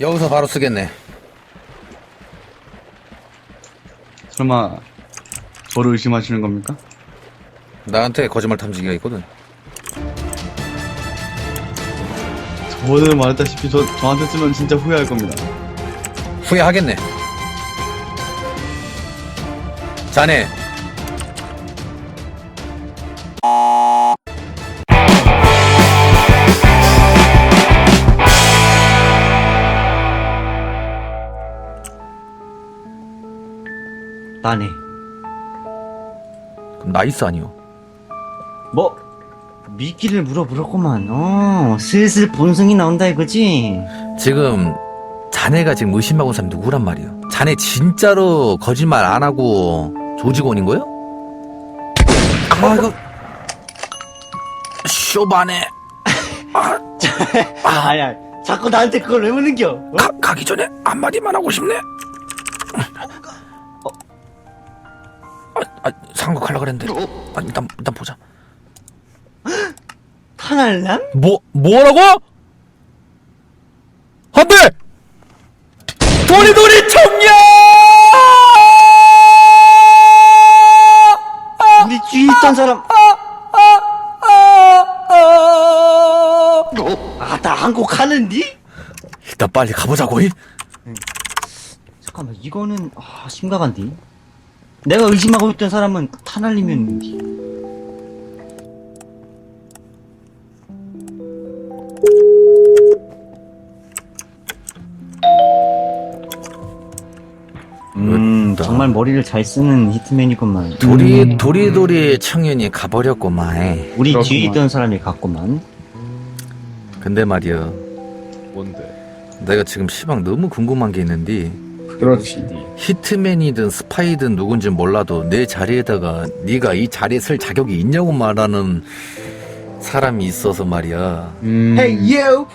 여기서 바로 쓰겠네. 설마 저를 의심하시는 겁니까? 나한테 거짓말 탐지기가 있거든. 저는 말했다시피 저, 저한테 쓰면 진짜 후회할 겁니다. 후회하겠네. 자네, 나네. 그럼 나이스 아니요? 뭐? 미끼를 물어보렸구만. 어, 슬슬 본성이 나온다 이거지? 지금 자네가 지금 의심하고 있는 사람이 누구란 말이야? 자네 진짜로 거짓말 안 하고 조직원인 거요? 아 이거 쇼반에 아야, 자꾸 나한테 그걸 왜 묻는겨? 어? 가, 가기 전에 한마디만 하고 싶네. 아 상국하려 그랬는데. 아, 일단 일단 보자. 탄알람? 뭐 뭐라고? 안돼! 도리도리 청년! 우리 뒤에 있던 사람. 아, 나 한국 하는디? 일단 빨리 가보자고. 이. 잠깐만, 이거는 아, 심각한디? 내가 의심하고 있던 사람은 탄알림이었는데. 음, 정말 머리를 잘 쓰는 히트맨이구만. 도리 도리도리 청년이 가버렸고만. 우리 그렇구만. 뒤에 있던 사람이 갔구만. 근데 말이야, 뭔데? 내가 지금 시방 너무 궁금한 게 있는데 그렇지. 히트맨이든 스파이든 누군지 몰라도 내 자리에다가 네가 이 자리에 설 자격이 있냐고 말하는 사람이 있어서 말이야. 음, you!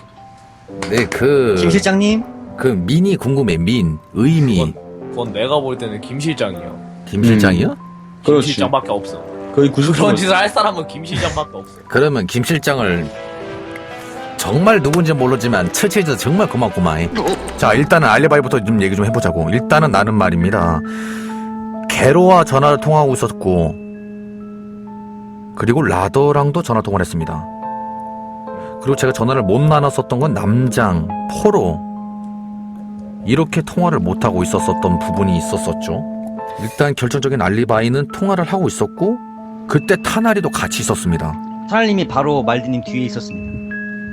네, 그, 김 실장님? 그 민이 궁금해, 민. 의미. 그건 내가 볼 때는 김 실장이요. 김 실장이요? 김 그렇지. 실장밖에 없어. 거의 90% 그런 짓을 할 사람은 김 실장밖에 없어. 그러면 김 실장을 정말 누군지 모르지만 처치해줘서 정말 고맙구만. 자, 일단은 알리바이부터 좀 얘기 좀 해보자고. 일단은 나는 말입니다. 게로와 전화를 통화하고 있었고, 그리고 라더랑도 전화 통화를 했습니다. 그리고 제가 전화를 못 나눴었던 건 남장, 포로, 이렇게 통화를 못 하고 있었었던 부분이 있었었죠. 일단 결정적인 알리바이는 통화를 하고 있었고, 그때 타나리도 같이 있었습니다. 탄알림이 바로 말드님 뒤에 있었습니다.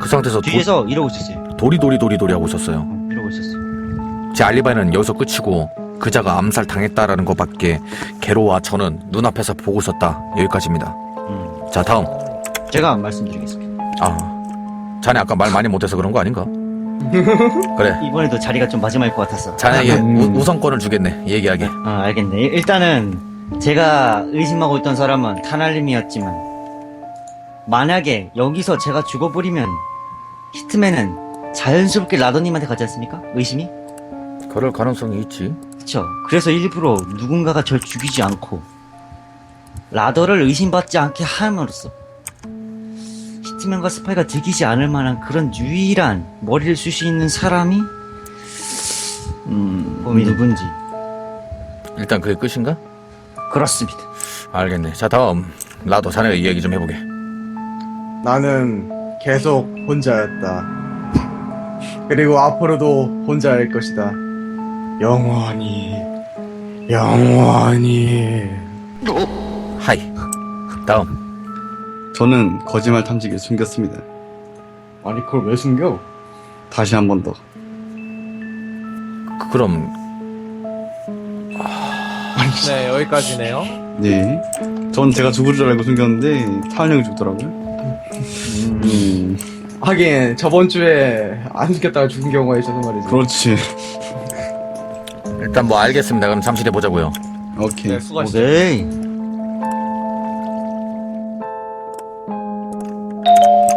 그 상태에서 도, 뒤에서 이러고 있었어요. 도리 도리 도리 도리 하고 있었어요. 어, 이러고 있었어요. 제 알리바이는 여기서 끝이고 그자가 암살 당했다라는 것밖에 게로와 저는 눈앞에서 보고 있었다. 여기까지입니다. 음, 자 다음. 제가 말씀드리겠습니다. 아, 자네 아까 말 많이 못해서 그런 거 아닌가? 그래. 이번에도 자리가 좀 마지막일 것 같았어. 자네에게 음. 우, 우선권을 주겠네. 얘기하게. 아, 알겠네. 일- 일단은 제가 의심하고 있던 사람은 탄알림이었지만 만약에 여기서 제가 죽어버리면 히트맨은 자연스럽게 라더님한테 가지 않습니까? 의심이? 그럴 가능성이 있지. 그쵸. 그래서 일부러 누군가가 절 죽이지 않고 라더를 의심받지 않게 함으로써 히트맨과 스파이가 들키지 않을 만한 그런 유일한 머리를 쓸 수 있는 사람이 음, 누군지 일단 그게 끝인가? 그렇습니다. 알겠네. 자 다음. 나도 자네가 이야기 좀 해보게. 나는 계속 혼자였다. 그리고 앞으로도 혼자일 것이다. 영원히, 영원히. 하이. 다음. 저는 거짓말 탐지기를 숨겼습니다. 아니 그걸 왜 숨겨? 다시 한 번 더. 그- 그럼 네, 여기까지네요. 네. 전 제가 죽을 줄 알고 숨겼는데 타은 형이 죽더라고요. 음, 하긴 저번 주에 안 숨겼다가 죽은 경우가 있어서 말이지. 그렇지. 일단 뭐 알겠습니다. 그럼 잠시 후에 보자고요. 오케이. 네, 수고하셨습니다. 오케이.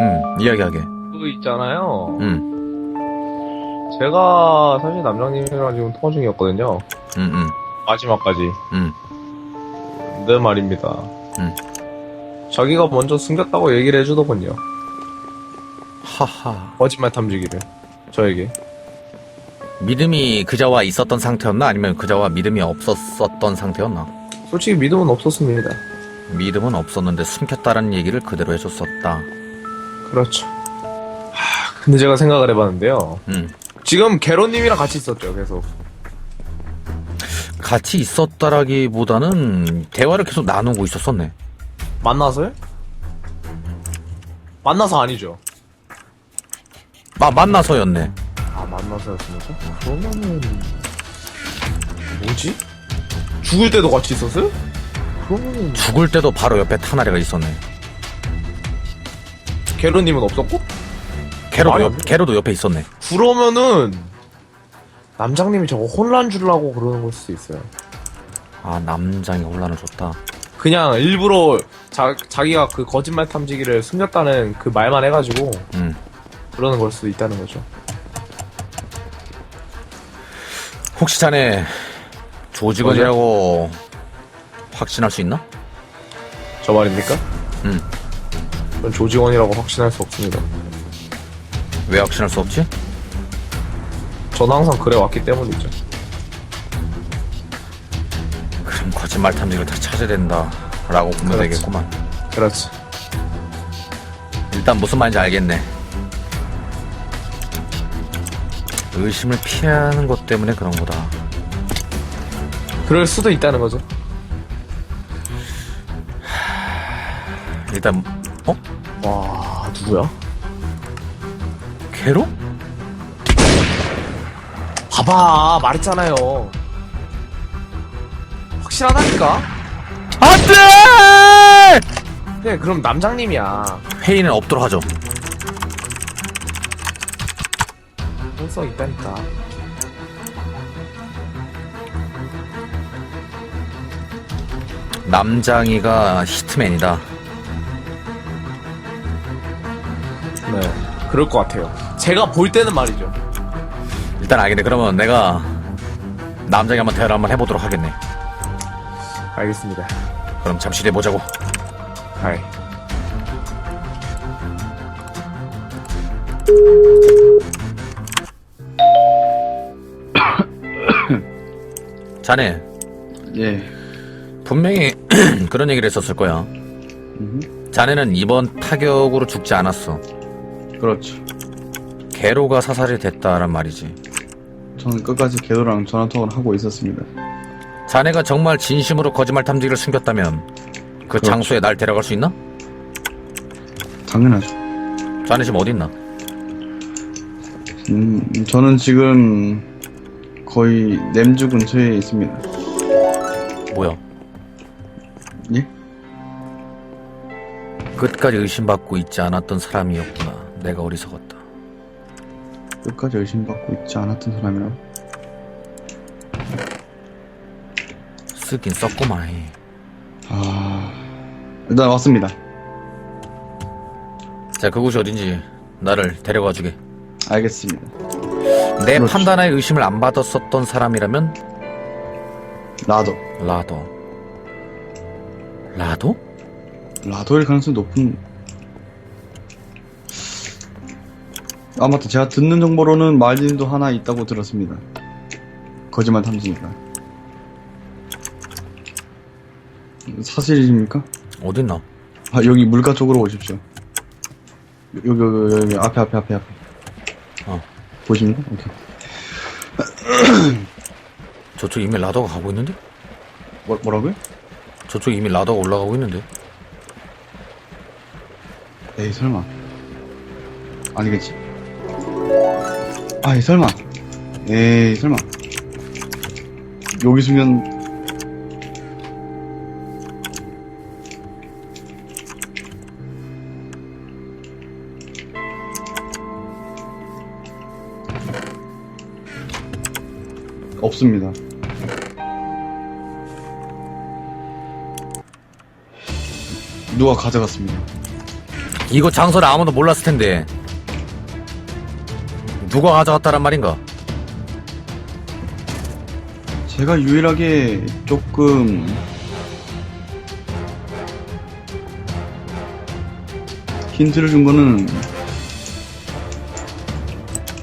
음, 이야기하게. 그 있잖아요. 음, 제가 사실 남장님이랑 지금 통화 중이었거든요. 음, 음, 마지막까지. 음. 네 말입니다. 음. 자기가 먼저 숨겼다고 얘기를 해주더군요. 하하. 거짓말 탐지기를. 저에게. 믿음이 그자와 있었던 상태였나? 아니면 그자와 믿음이 없었었던 상태였나? 솔직히 믿음은 없었습니다. 믿음은 없었는데 숨겼다는 얘기를 그대로 해줬었다. 그렇죠. 하, 근데 제가 생각을 해봤는데요. 음. 지금 게로님이랑 같이 있었죠, 계속. 같이 있었다라기보다는 대화를 계속 나누고 있었었네. 만나서요? 만나서 아니죠. 아, 만나서였네. 아, 만나서였습니까? 그러면은. 뭐지? 죽을 때도 같이 있었어요? 그러면은. 죽을 때도 바로 옆에 타나리가 있었네. 게로님은 없었고? 게로도, 옆. 게로도 옆에 있었네. 그러면은. 남장님이 저거 혼란 주려고 그러는 걸 수도 있어요. 아, 남장이 혼란을 줬다. 그냥 일부러 자, 자기가 그 거짓말 탐지기를 숨겼다는 그 말만 해가지고 음. 그러는 걸 수도 있다는 거죠. 혹시 자네 조직원이라고 확신할 수 있나? 저 말입니까? 음. 전 조직원이라고 확신할 수 없습니다. 왜 확신할 수 없지? 저는 항상 그래 왔기 때문이죠. 그럼 거짓말 탐지기를 다 찾아야 된다. 라고 보면 그렇지. 되겠구만. 그렇지. 일단 무슨 말인지 알겠네. 의심을 피하는 것 때문에 그런 거다. 그럴 수도 있다는 거죠. 일단, 어? 와, 누구야? 괴로? 봐봐, 말했잖아요. 확실하다니까? 안 돼! 네, 그럼 남장님이야. 회의는 없도록 하죠. 가능성 있다니까. 남장이가 히트맨이다. 네, 그럴 것 같아요. 제가 볼 때는 말이죠. 일단 알겠네. 그러면 내가 남장이 한번 대화를 한번 해보도록 하겠네. 알겠습니다. 그럼 잠시 뒤에 보자고. 하이. 자네, 예. 분명히 그런 얘기를 했었을 거야. 음, 자네는 이번 타격으로 죽지 않았어. 그렇죠. 개로가 사살이 됐다란 말이지. 저는 끝까지 개도랑 전화통화를 하고 있었습니다. 자네가 정말 진심으로 거짓말 탐지기를 숨겼다면 그 그렇죠. 장소에 날 데려갈 수 있나? 당연하죠. 자네 지금 어디 있나? 음, 저는 지금 거의 냄주 근처에 있습니다. 뭐야? 예? 끝까지 의심받고 있지 않았던 사람이었구나. 내가 어리석었다. 끝까지 의심받고 있지 않았던 사람이라 쓰긴 썼구만. 아, 일단 왔습니다. 자, 그곳이 어딘지 나를 데려가 주게. 알겠습니다. 내 그렇지. 판단에 의심을 안 받았었던 사람이라면 라도. 라도. 라도? 라도일 가능성이 높은. 아, 맞다. 제가 듣는 정보로는 말린도 하나 있다고 들었습니다. 거짓말 탐지니까. 사실입니까? 어딨나? 아, 여기 물가 쪽으로 오십시오. 여기, 여기, 여기, 앞에, 앞에, 앞에, 앞에. 어. 보십니까? 오케이. 저쪽 이미 라더가 가고 있는데? 뭐, 뭐라고요? 저쪽 이미 라더가 올라가고 있는데? 에이, 설마. 아니겠지? 아이, 설마. 에이, 설마. 여기 수면, 없습니다. 누가 가져갔습니다. 이거 장소를 아무도 몰랐을 텐데. 누가 가져갔다란 말인가? 제가 유일하게 조금 힌트를 준 거는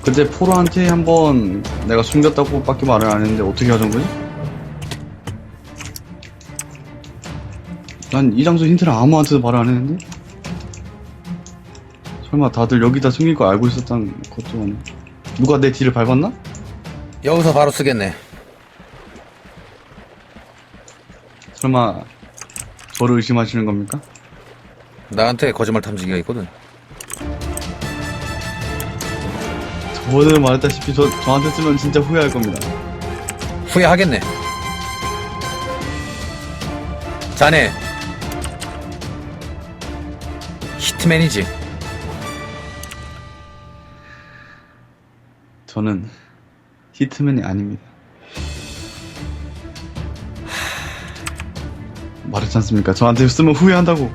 근데 포로한테 한번 내가 숨겼다고 밖에 말을 안 했는데 어떻게 하던 거지? 난 이 장소 힌트를 아무한테도 말을 안 했는데? 설마 다들 여기다 숨길 거 알고 있었다는 것도 아니고 누가 내 뒤를 밟았나? 여기서 바로 쓰겠네. 설마 저를 의심하시는 겁니까? 나한테 거짓말 탐지기가 있거든. 저는 말했다시피 저, 저한테 쓰면 진짜 후회할 겁니다 후회하겠네. 자네 히트맨이지. 저는 히트맨이 아닙니다. 말했지 않습니까? 저한테 쓰면 후회한다고.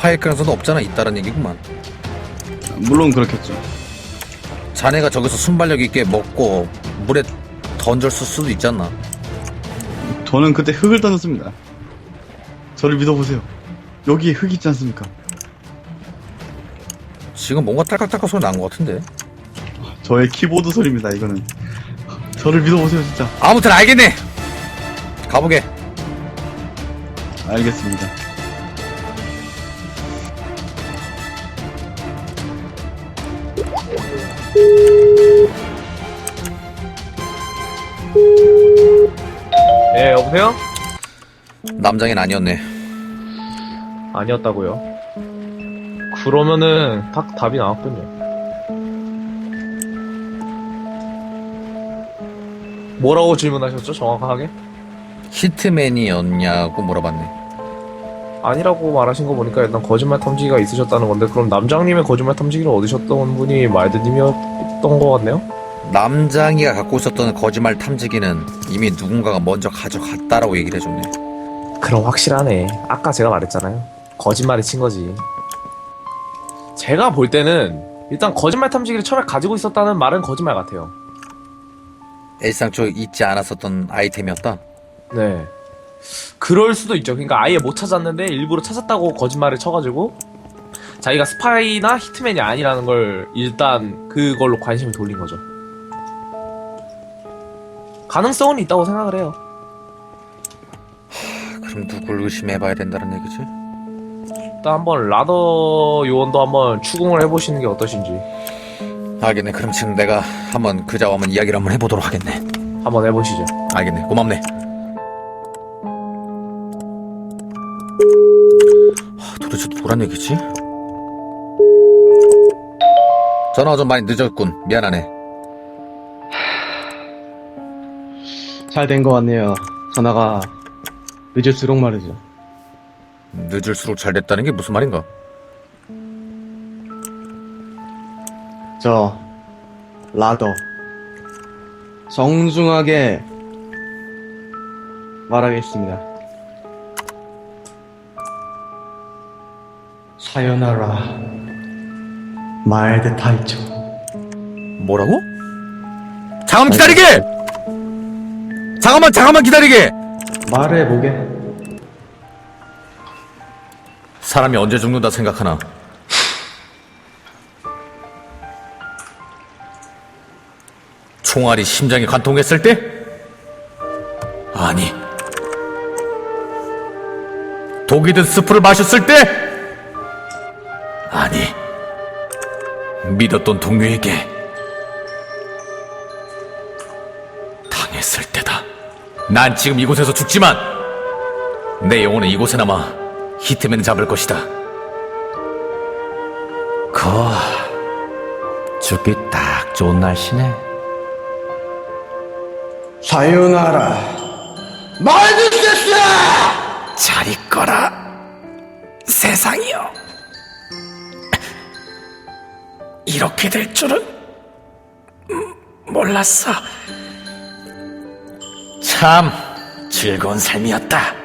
파일 가능성도 없잖아 있다는 얘기구만. 물론 그렇겠죠. 자네가 저기서 순발력 있게 먹고 물에 던졌을 수도 있잖아. 저는 그때 흙을 던졌습니다. 저를 믿어보세요. 여기에 흙 있지 않습니까? 지금 뭔가 딸깍딸깍 소리 난 것 같은데. 저의 키보드 소리입니다, 이거는. 저를 믿어보세요, 진짜. 아무튼 알겠네. 가보게. 알겠습니다. 여보세요? 남장인 아니었네. 아니었다고요. 그러면은 딱 답이 나왔군요. 뭐라고 질문하셨죠? 정확하게? 히트맨이었냐고 물어봤네. 아니라고 말하신 거 보니까 일단 거짓말 탐지기가 있으셨다는 건데 그럼 남장님의 거짓말 탐지기를 얻으셨던 분이 말드님이었던 것 같네요? 남장이가 갖고 있었던 거짓말 탐지기는 이미 누군가가 먼저 가져갔다라고 얘기를 해줬네. 그럼 확실하네. 아까 제가 말했잖아요. 거짓말을 친 거지. 제가 볼 때는 일단 거짓말 탐지기를 처음에 가지고 있었다는 말은 거짓말 같아요. 일상적으로 잊지 않았었던 아이템이었다. 네. 그럴 수도 있죠. 그러니까 아예 못 찾았는데 일부러 찾았다고 거짓말을 쳐가지고 자기가 스파이나 히트맨이 아니라는 걸 일단 그걸로 관심을 돌린 거죠. 가능성은 있다고 생각을 해요. 그럼 누굴 의심해봐야 된다는 얘기지? 일단 한번 라더 요원도 한번 추궁을 해보시는 게 어떠신지 알겠네. 그럼 지금 내가 한번 그자와 한번 이야기를 한번 해보도록 하겠네. 한번 해보시죠. 알겠네. 고맙네. 아, 도대체 누구란 얘기지? 전화가 좀 많이 늦었군. 미안하네. 잘 된 것 같네요. 전화가 늦을수록 말이죠. 늦을수록 잘 됐다는 게 무슨 말인가? 저 라더 정중하게 말하겠습니다. 사연하라 말드 타이초 뭐라고? 잠깐만 기다리게! 잠깐만, 잠깐만 기다리게! 말해보게 사람이 언제 죽는다 생각하나? 총알이 심장에 관통했을 때? 아니. 독이 든 스프를 마셨을 때? 아니. 믿었던 동료에게 난 지금 이곳에서 죽지만 내 영혼은 이곳에 남아 히트맨을 잡을 것이다. 거 죽기 딱 좋은 날씨네. 사연하라 말드 세스 잘 있거라 세상이여. 이렇게 될 줄은 음, 몰랐어. 참 즐거운 삶이었다.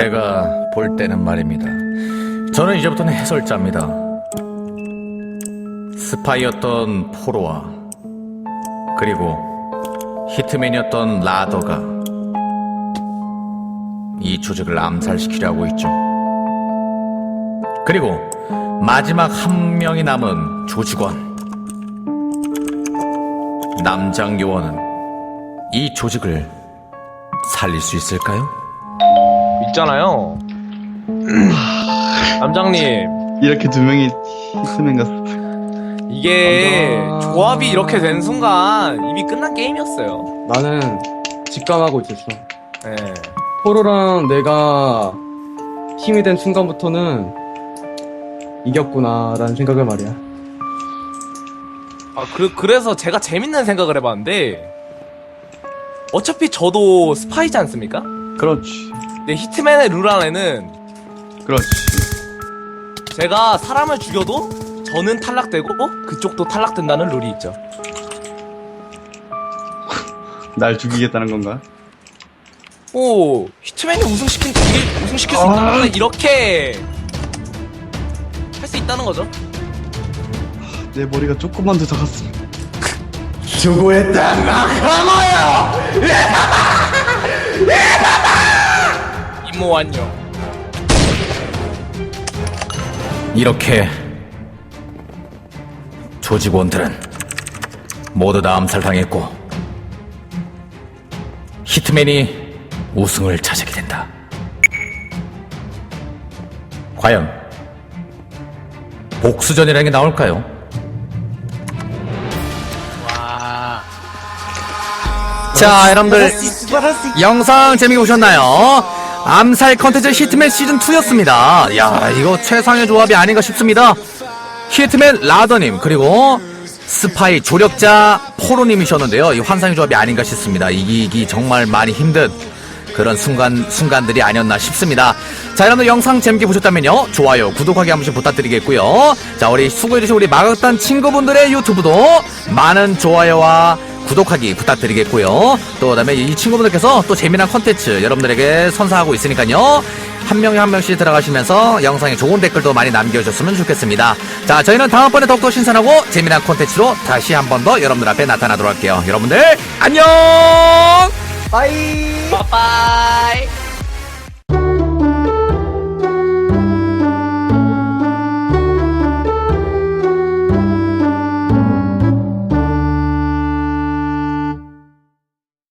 제가 볼 때는 말입니다. 저는 이제부터는 해설자입니다. 스파이였던 포로와 그리고 히트맨이었던 라더가 이 조직을 암살시키려고 있죠. 그리고 마지막 한 명이 남은 조직원 남장 요원은 이 조직을 살릴 수 있을까요? 있잖아요. 남장님, 이렇게 두 명이 히트맨과 이게 아. 조합이 이렇게 된 순간 이미 끝난 게임이었어요. 나는 직감하고 있었어. 예. 포로랑 내가 힘이 된 순간부터는 이겼구나라는 생각을 말이야. 아, 그, 그래서 제가 재밌는 생각을 해봤는데, 어차피 저도 스파이지 않습니까? 그렇지 근데 히트맨의 룰 안에는 그렇지. 제가 사람을 죽여도 저는 탈락되고 그쪽도 탈락된다는 룰이 있죠. 날 죽이겠다는 건가? 오, 히트맨이 우승시킨, 우승시킬 수 있다는 건 이렇게 할 수 있다는 거죠. 내 머리가 조금만 더 작았어 임무 완료. 이렇게 조직원들은 모두 다 암살당했고 히트맨이 우승을 차지하게 된다. 과연 복수전이라는 게 나올까요? 자, 여러분들 영상 재미있게 보셨나요? 암살 컨텐츠 히트맨 시즌 2였습니다. 야, 이거 최상의 조합이 아닌가 싶습니다. 히트맨 라더님 그리고 스파이 조력자 포로님이셨는데요. 이 환상의 조합이 아닌가 싶습니다. 이기기 정말 많이 힘든 그런 순간 순간들이 아니었나 싶습니다. 자, 여러분들 영상 재밌게 보셨다면요, 좋아요, 구독하기 한 번씩 부탁드리겠고요. 자, 우리 수고해주신 우리 마각단 친구분들의 유튜브도 많은 좋아요와 구독하기 부탁드리겠고요. 또 그다음에 이 친구분들께서 또 재미난 컨텐츠 여러분들에게 선사하고 있으니까요. 한 명에 한 명씩 들어가시면서 영상에 좋은 댓글도 많이 남겨주셨으면 좋겠습니다. 자, 저희는 다음번에 더욱더 신선하고 재미난 콘텐츠로 다시 한 번 더 여러분들 앞에 나타나도록 할게요. 여러분들 안녕! 빠빠이.